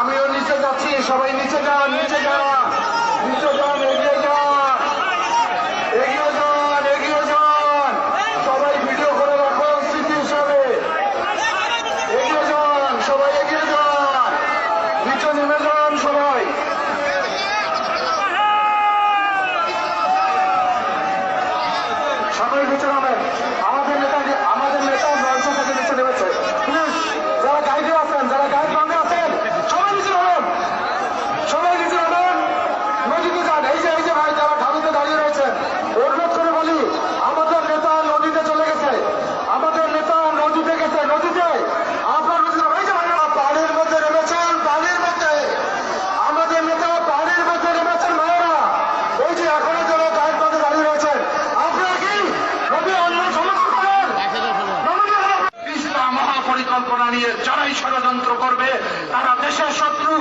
আমিও নিচে যাচ্ছি, সবাই নিচে যান নিচে যান। নিচে যান, এগিয়ে যান। এগিয়ে যান এগিয়ে যান। সবাই ভিডিও করে স্মৃতি হিসাবে। এগিয়ে যান, সবাই এগিয়ে যান। নিচে নেমে যান সবাই। আমাদের নেতা আমাদের নেতা পরিকল্পনা নিয়ে যারাই ষড়যন্ত্র করবে তারা দেশের শত্রু।